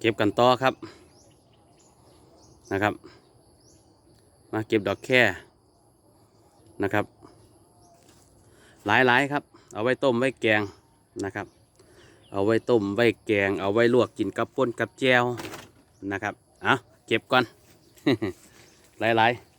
เก็บกันต่อครับนะครับ มาเก็บดอกแค่นะครับ หลายๆครับ เอาไว้ต้มไว้แกงนะครับ เอาไว้ต้มไว้แกง เอาไว้ลวกกินกับป่นกับแจวนะครับเอาเก็บก่อน หลายๆ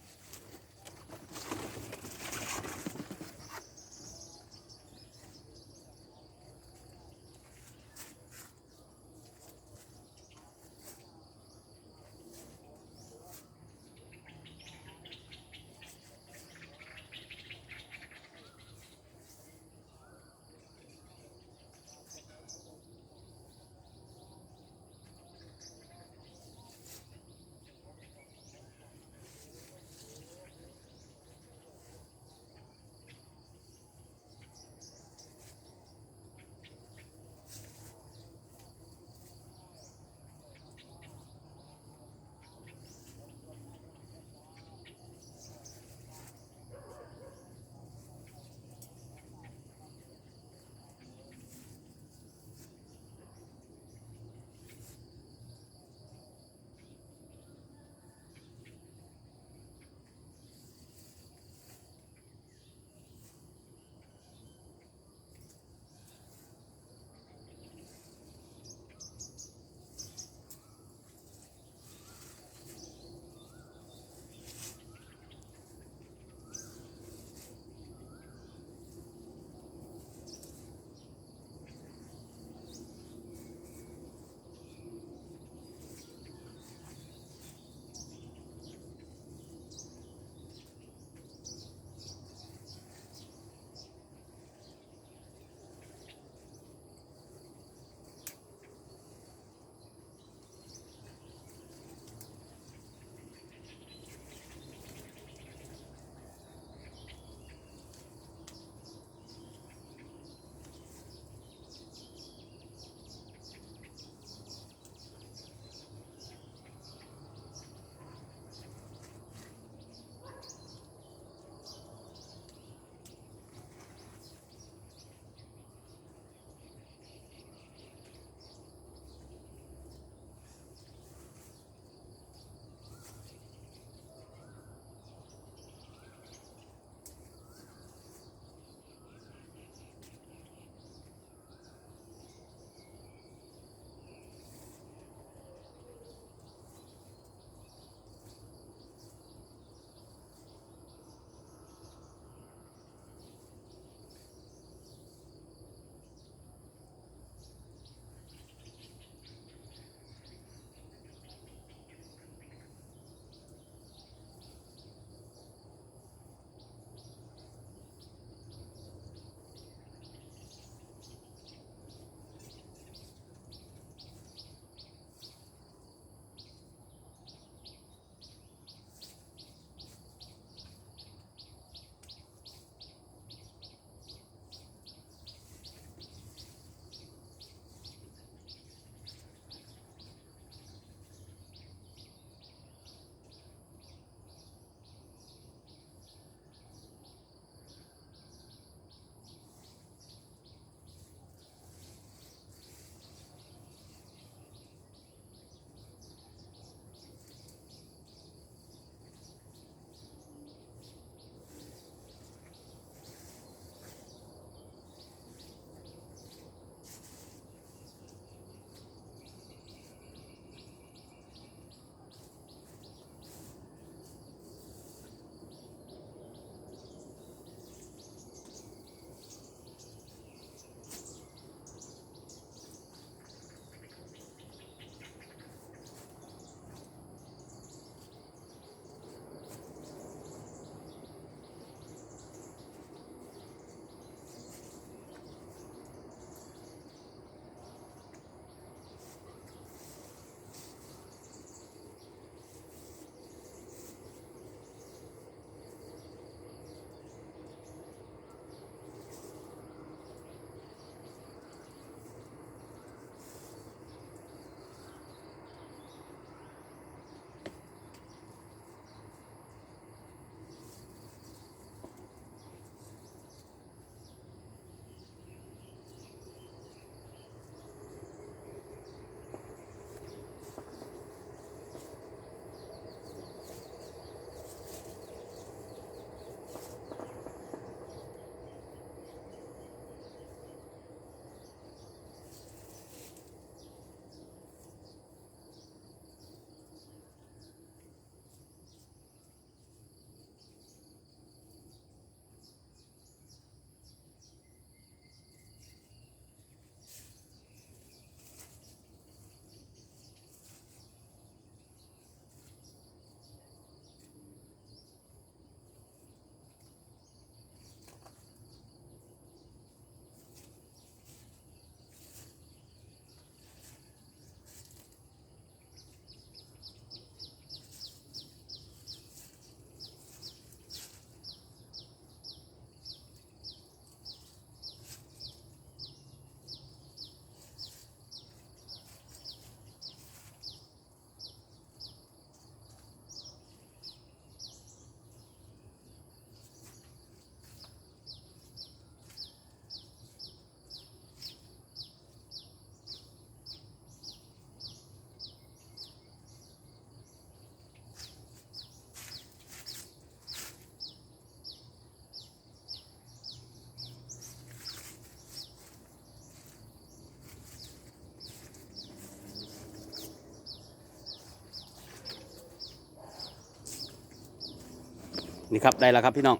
นี่ครับได้แล้วครับพี่น้อง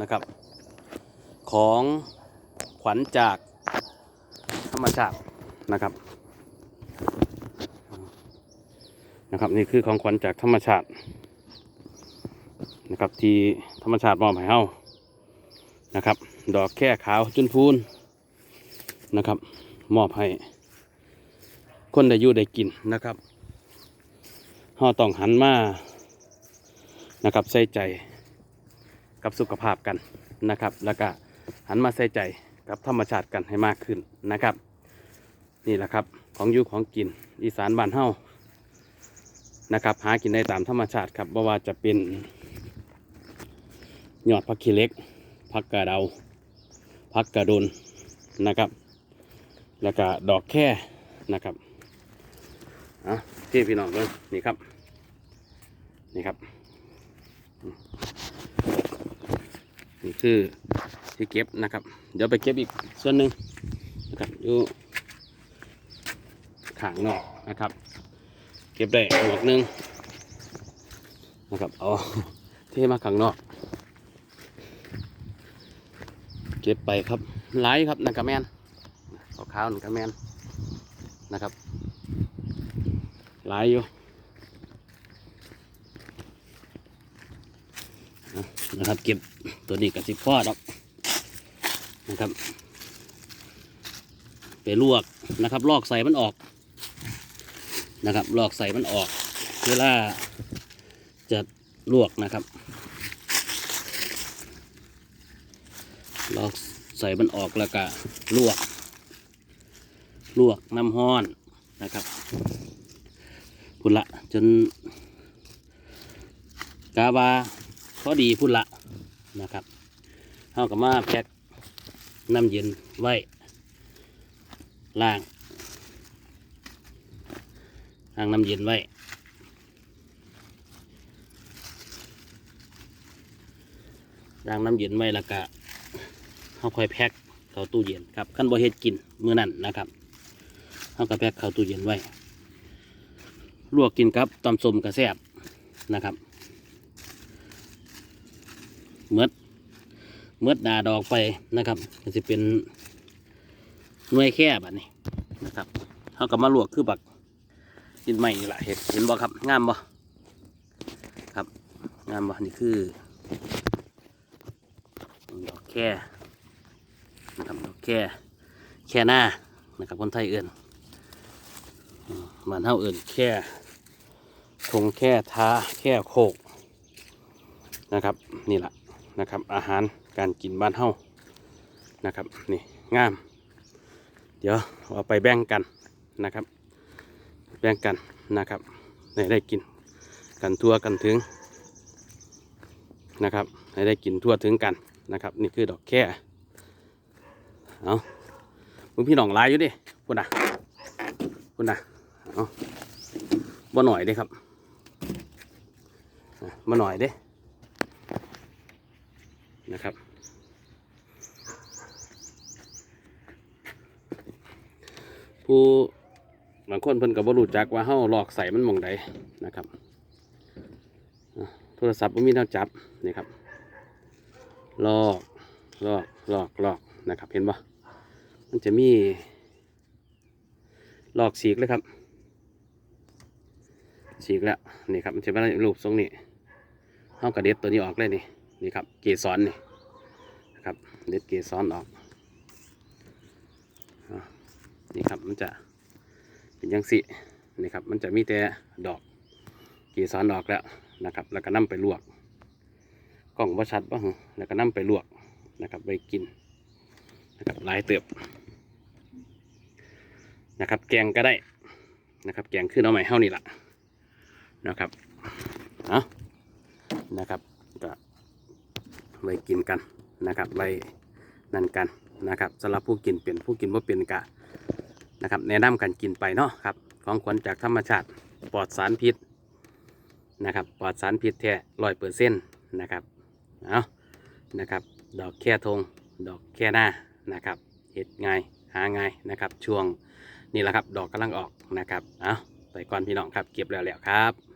นะครับ ของขวัญจากธรรมชาตินะครับนะครับ นี่คือของขวัญจากธรรมชาตินะครับ ที่ธรรมชาติมอบให้เฮานะครับ ดอกแค่ขาวจุนพูนนะครับ มอบให้คนได้อยู่ได้กินนะครับเฮาต้องหันมานะครับ ใส่ใจ กับสุขภาพกันนะครับ แล้วก็หันมาใส่ใจกับธรรมชาติกันให้มากขึ้นนะครับ นี่แหละครับของอยู่ของกินอีสานบ้านเฮานะครับหากินได้ตามธรรมชาติครับบ่ว่าจะเป็นยอดผักขี้เล็กผักกาดาผักกระโดนนะครับ แล้วก็ดอกแค่นะครับอะที่พี่น้องเบิ่งนี่ครับ นี่ครับ นี่คือที่เก็บนะครับ เดี๋ยวไปเก็บอีกส่วนหนึ่งนะครับอยู่ข้างนอกนะครับ เก็บได้หมวกหนึ่งนะครับเอาเทมาข้างนอก เก็บไปครับหลายครับนักกระแมนขาวๆนักกระแมนนะครับหลายอยู่นะครับเก็บ ตัวนี้กับสิพ่อดอกนะครับ ไปลวกนะครับ ลอกใส่มันออกนะครับ ลอกใส่มันออก เวลาจะลวกนะครับ ลอกใส่มันออกแล้วก็ลวก ลวกน้ำห้อนนะครับพุ่นละจนกาบาพอดีพุ่นละ นะครับเท่ากับมาแพ็คน้ำเย็นไว้ล่างล่างน้ำเย็นไว้ล้างน้ำเย็นไว้แล้วก็เขาค่อยแพ็คเข้าตู้เย็นครับขั้นบ่เฮ็ดกินมื้อนั้นนะครับเขาก็แพ็คเข้าตู้เย็นไว้ลวกกินครับตำส้มกระแซบนะครับ เมื่อเมื่อดาดอกไปนะครับก็จะเป็นหน่วยแค่แบบนี้นะครับเขาก็มาลวกคือบักกินใหม่นี่แหละเห็นเห็นบ่ครับงามบ่ครับงามบ่นี่คือดอกแค่นะครับดอกแค่แค่หน้านะครับคนไทยเอื่นมบ้านเฮาเอื่นแค่ทงแค่ท้าแค่โคกนะครับ นี่แหละ นะครับ อาหารการกินบ้านเฮานะครับนี่งาม เดี๋ยวเอาไปแบ่งกันนะครับ แบ่งกันนะครับให้ได้กินกันทั่วกันถึงนะครับให้ได้กินทั่วถึงกันนะครับ นี่คือดอกแค่เอามึงพี่น้องลายอยู่ดิพูดนะพูดนะเอาบ่หน่อยเด้ครับมาหน่อยเด้ นะครับ ผู้บางคนเพิ่นก็บ่รู้จักว่าเฮาหลอกใส่มันมองใดนะครับโทรศัพท์บ่มีแนวจับนี่ครับลอกลอกลอกลอกนะครับ เห็นปะมันจะมีลอกสีกเลยครับสีกแล้วนี่ครับมันจะเป็นรูปทรงนี้เอากระเด็ดตัวนี้ออกเลยนี่ นี่ครับเกสรนี่นะครับเด็ดเกสรออกนี่ครับมันจะเป็นยังสินี่ครับมันจะมีแต่ดอกเกสรออกแล้วนะครับ แล้วก็นำไปลวกกล้องว่าชัดป่ะหึแล้วก็นำไปลวกนะครับไปกินนะครับลายเติบนะครับ แกงก็ได้นะครับ แกงขึ้นเอาใหม่เท่านี้ละนะครับ เอานะครับก็ ไปกินกันนะครับไปนั่นกันนะครับสำหรับผู้กินเปลี่ยนผู้กินว่าเปลี่ยนกะนะครับแนะนำกันกินไปเนาะครับของขวัญจากธรรมชาติปลอดสารพิษนะครับปลอดสารพิษแท้ร้อยเปอร์เซ็นต์นะครับเอานะครับดอกแค่ทงดอกแค่หน้านะครับเห็ดง่ายหาง่ายนะครับช่วงนี่แหละครับดอกกำลังออกนะครับเอาไปก่อนพี่น้องครับเก็บแล้วแล้วครับ